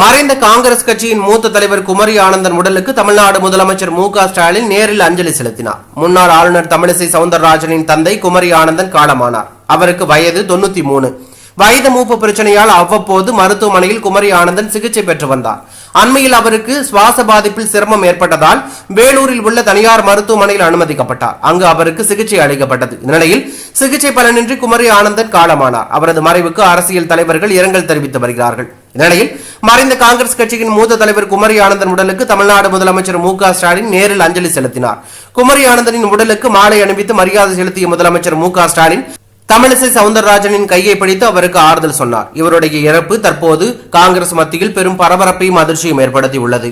மறைந்த காங்கிரஸ் கட்சியின் மூத்த தலைவர் குமரி ஆனந்தன் உடலுக்கு தமிழ்நாடு முதலமைச்சர் மு க ஸ்டாலின் நேரில் அஞ்சலி செலுத்தினார். முன்னாள் ஆளுநர் தமிழிசை சவுந்தரராஜனின் தந்தை குமரி ஆனந்தன் காலமானார். அவருக்கு வயது தொண்ணூத்தி மூணு வயது மூப்பு பிரச்சனையால் அவ்வப்போது மருத்துவமனையில் குமரி ஆனந்தன் சிகிச்சை பெற்று வந்தார். அண்மையில் அவருக்கு சுவாச பாதிப்பில் சிரமம் ஏற்பட்டதால் வேலூரில் உள்ள தனியார் மருத்துவமனையில் அனுமதிக்கப்பட்டார். அங்கு அவருக்கு சிகிச்சை அளிக்கப்பட்டது. இந்நிலையில் சிகிச்சை பலனின்றி குமரி ஆனந்தன் காலமானார். அவரது மறைவுக்கு அரசியல் தலைவர்கள் இரங்கல் தெரிவித்து வருகிறார்கள். இந்நிலையில் மறைந்த காங்கிரஸ் கட்சியின் மூத்த தலைவர் குமரி ஆனந்தன் உடலுக்கு தமிழ்நாடு முதலமைச்சர் மு ஸ்டாலின் நேரில் அஞ்சலி செலுத்தினார். குமரி ஆனந்தனின் உடலுக்கு மாலை அணிவித்து மரியாதை செலுத்திய முதலமைச்சர் மு ஸ்டாலின் தமிழிசை சவுந்தரராஜனின் கையை பிடித்து அவருக்கு ஆறுதல் சொன்னார். இவருடைய இறப்பு தற்போது காங்கிரஸ் மத்தியில் பெரும் பரபரப்பையும் அதிர்ச்சியும் ஏற்படுத்தியுள்ளது.